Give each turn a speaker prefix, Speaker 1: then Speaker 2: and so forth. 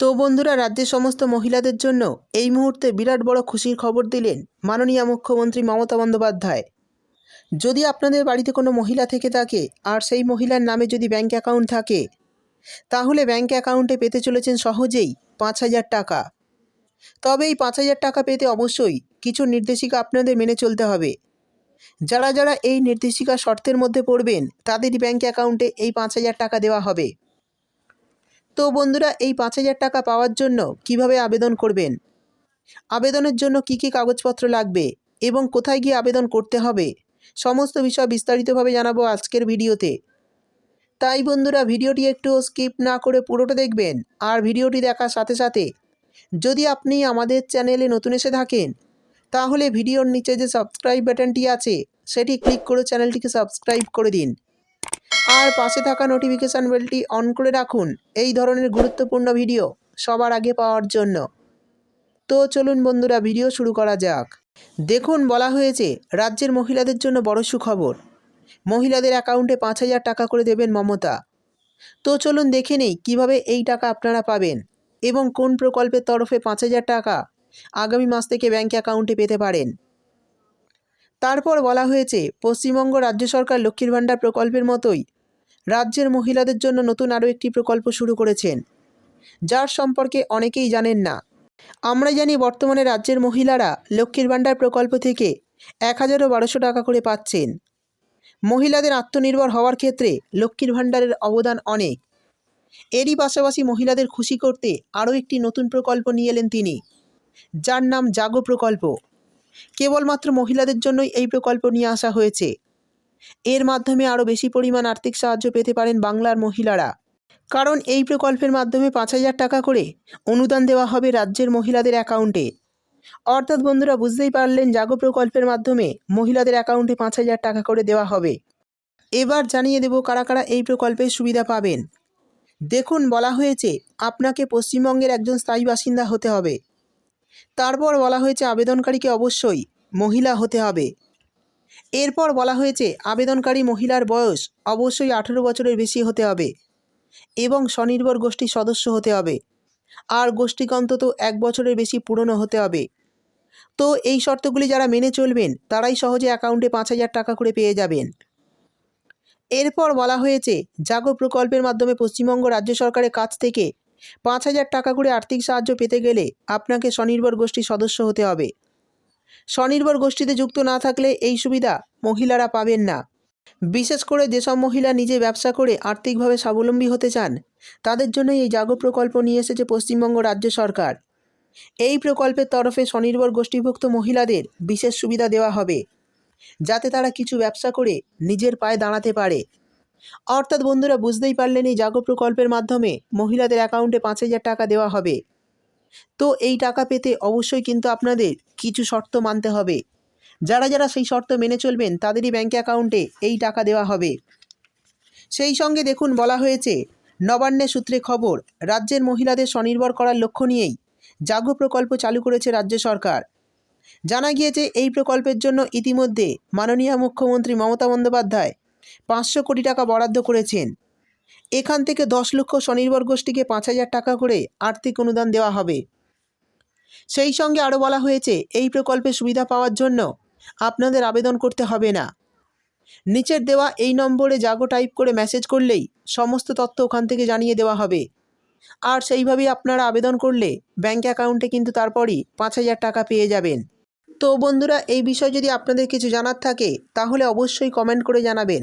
Speaker 1: তো বন্ধুরা, রাজ্যের সমস্ত মহিলাদের জন্য এই মুহূর্তে বিরাট বড় খুশির খবর দিলেন মাননীয় মুখ্যমন্ত্রী মমতা বন্দ্যোপাধ্যায়। যদি আপনাদের বাড়িতে কোনো মহিলা থেকে থাকে আর সেই মহিলার নামে যদি ব্যাঙ্ক অ্যাকাউন্ট থাকে, তাহলে ব্যাঙ্ক অ্যাকাউন্টে পেতে চলেছেন সহজেই পাঁচ হাজার টাকা। তবে এই পাঁচ হাজার টাকা পেতে অবশ্যই কিছু নির্দেশিকা আপনাদের মেনে চলতে হবে। যারা যারা এই নির্দেশিকা শর্তের মধ্যে পড়বেন, তাদেরই ব্যাঙ্ক অ্যাকাউন্টে এই পাঁচ হাজার টাকা দেওয়া হবে। তো বন্ধুরা, এই পাঁচ হাজার টাকা পাওয়ার জন্য কীভাবে আবেদন করবেন? আবেদনের জন্য কি কি কাগজপত্র লাগবে এবং কোথায় গিয়ে আবেদন করতে হবে? সমস্ত বিষয় বিস্তারিতভাবে জানাব আজকের ভিডিওতে। তাই বন্ধুরা, ভিডিওটি একটু স্কিপ না করে পুরোটা দেখবেন আর ভিডিওটি দেখার সাথে সাথে যদি আপনি আমাদের চ্যানেলে নতুন এসে থাকেন, তাহলে ভিডিওর নিচে যে সাবস্ক্রাইব বাটনটি আছে, সেটি ক্লিক করে চ্যানেলটিকে সাবস্ক্রাইব করে দিন। আর পাশে থাকা নোটিফিকেশান বেলটি অন করে রাখুন। এই ধরনের গুরুত্বপূর্ণ ভিডিও সবার আগে পাওয়ার জন্য। তো চলুন বন্ধুরা ভিডিও শুরু করা যাক। দেখুন, বলা হয়েছে, রাজ্যের মহিলাদের জন্য বড় সুখবর। মহিলাদের অ্যাকাউন্টে পাঁচ হাজার টাকা করে দেবেন মমতা। তো চলুন দেখে নেই, কীভাবে এই টাকা আপনারা পাবেন এবং কোন প্রকল্পের তরফে পাঁচ হাজার টাকা আগামী মাস থেকে ব্যাঙ্ক অ্যাকাউন্টে পেতে পারেন। তারপর বলা হয়েছে, পশ্চিমবঙ্গ রাজ্য সরকার লক্ষ্মীর ভাণ্ডার প্রকল্পের মতোই রাজ্যের মহিলাদের জন্য নতুন আরও একটি প্রকল্প শুরু করেছেন। যার সম্পর্কে অনেকেই জানেন না। আমরা জানি বর্তমানে রাজ্যের মহিলারা লক্ষ্মীর ভাণ্ডার প্রকল্প থেকে এক হাজারও বারোশো টাকা করে পাচ্ছেন। মহিলাদের আত্মনির্ভর হওয়ার ক্ষেত্রে লক্ষ্মীর ভাণ্ডারের অবদান অনেক। এরই পাশাপাশি মহিলাদের খুশি করতে আরও একটি নতুন প্রকল্প নিয়ে এলেন তিনি। যার নাম জাগো প্রকল্প। কেবলমাত্র মহিলাদের জন্যই এই প্রকল্প নিয়ে আসা হয়েছে। এর মাধ্যমে আরও বেশি পরিমাণ আর্থিক সাহায্য পেতে পারেন বাংলার মহিলারা। কারণ এই প্রকল্পের মাধ্যমে পাঁচ হাজার টাকা করে অনুদান দেওয়া হবে রাজ্যের মহিলাদের অ্যাকাউন্টে। অর্থাৎ বন্ধুরা, বুঝতেই পারলেন জাগো প্রকল্পের মাধ্যমে মহিলাদের অ্যাকাউন্টে পাঁচ হাজার টাকা করে দেওয়া হবে। এবার জানিয়ে দেব কারা কারা এই প্রকল্পের সুবিধা পাবেন। দেখুন, বলা হয়েছে, আপনাকে পশ্চিমবঙ্গের একজন স্থায়ী বাসিন্দা হতে হবে। তারপর বলা হয়েছে, আবেদনকারীকে অবশ্যই মহিলা হতে হবে। এরপর বলা হয়েছে, আবেদনকারী মহিলার বয়স অবশ্যই আঠেরো বছরের বেশি হতে হবে এবং স্বনির্ভর গোষ্ঠীর সদস্য হতে হবে। আর গোষ্ঠীকে অন্তত এক বছরের বেশি পুরনো হতে হবে। তো এই শর্তগুলি যারা মেনে চলবেন, তারাই সহজে অ্যাকাউন্টে পাঁচ হাজার টাকা করে পেয়ে যাবেন। এরপর বলা হয়েছে, জাগো প্রকল্পের মাধ্যমে পশ্চিমবঙ্গ রাজ্য সরকারের কাছ থেকে পাঁচ হাজার টাকা করে আর্থিক সাহায্য পেতে গেলে আপনাকে স্বনির্ভর গোষ্ঠীর সদস্য হতে হবে। স্বনির্ভর গোষ্ঠীতে যুক্ত না থাকলে এই সুবিধা মহিলারা পাবেন না। বিশেষ করে যেসব মহিলা নিজে ব্যবসা করে আর্থিকভাবে স্বাবলম্বী হতে চান, তাদের জন্য এই জাগো প্রকল্প নিয়ে এসেছে পশ্চিমবঙ্গ রাজ্য সরকার। এই প্রকল্পের তরফে স্বনির্ভর গোষ্ঠীভুক্ত মহিলাদের বিশেষ সুবিধা দেওয়া হবে, যাতে তারা কিছু ব্যবসা করে নিজের পায়ে দাঁড়াতে পারে। অর্থাৎ বন্ধুরা, বুঝতেই পারলেন এই জাগো প্রকল্পের মাধ্যমে মহিলাদের অ্যাকাউন্টে পাঁচ হাজার টাকা দেওয়া হবে। তো এই টাকা পেতে অবশ্যই কিন্তু আপনাদের কিছু শর্ত মানতে হবে। যারা যারা সেই শর্ত মেনে চলবেন, তাদেরই ব্যাঙ্ক অ্যাকাউন্টে এই টাকা দেওয়া হবে। সেই সঙ্গে দেখুন, বলা হয়েছে, নবান্নের সূত্রে খবর, রাজ্যের মহিলাদের স্বনির্ভর করার লক্ষ্য নিয়েই জাগো প্রকল্প চালু করেছে রাজ্য সরকার। জানা গিয়েছে, এই প্রকল্পের জন্য ইতিমধ্যে মাননীয় মুখ্যমন্ত্রী মমতা বন্দ্যোপাধ্যায় পাঁচশো কোটি টাকা বরাদ্দ করেছেন। এখান থেকে দশ লক্ষ স্বনির্ভর গোষ্ঠীকে পাঁচ হাজার টাকা করে আর্থিক অনুদান দেওয়া হবে। সেই সঙ্গে আরও বলা হয়েছে, এই প্রকল্পে সুবিধা পাওয়ার জন্য আপনাদের আবেদন করতে হবে না। নিচের দেওয়া এই নম্বরে জাগো টাইপ করে মেসেজ করলেই সমস্ত তথ্য ওখান থেকে জানিয়ে দেওয়া হবে। আর সেইভাবেই আপনারা আবেদন করলে ব্যাঙ্ক অ্যাকাউন্টে কিন্তু তারপরই পাঁচ হাজার টাকা পেয়ে যাবেন। তো বন্ধুরা, এই বিষয়ে যদি আপনাদের কিছু জানার থাকে, তাহলে অবশ্যই কমেন্ট করে জানাবেন।